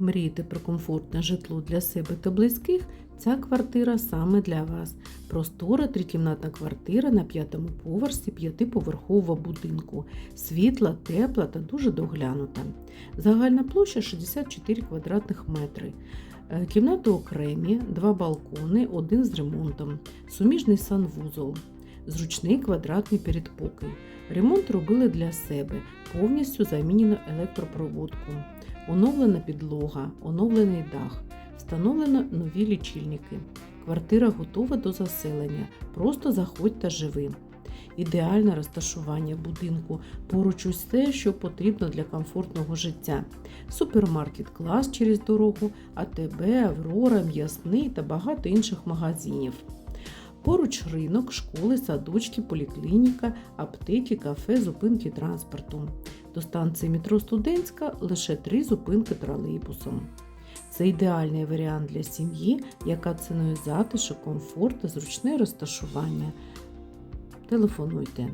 Мрієте про комфортне житло для себе та близьких? Ця квартира саме для вас. Простора трикімнатна квартира на п'ятому поверсі п'ятиповерхового будинку. Світла, тепла та дуже доглянута. Загальна площа 64 квадратних метри. Е, Кімнати окремі, два балкони, один з ремонтом, суміжний санвузол, зручний квадратний передпокій. Ремонт робили для себе, повністю замінено електропроводку, оновлена підлога, оновлений дах, встановлено нові лічильники. Квартира готова до заселення. Просто заходь та живи. Ідеальне розташування будинку, поруч усе, що потрібно для комфортного життя. Супермаркет клас через дорогу, АТБ, Аврора, м'ясний та багато інших магазинів. Поруч ринок, школи, садочки, поліклініка, аптеки, кафе, зупинки транспорту. До станції метро Студентська лише три зупинки тролейбусом. Це ідеальний варіант для сім'ї, яка цінує затишок, комфорт та зручне розташування. Телефонуйте.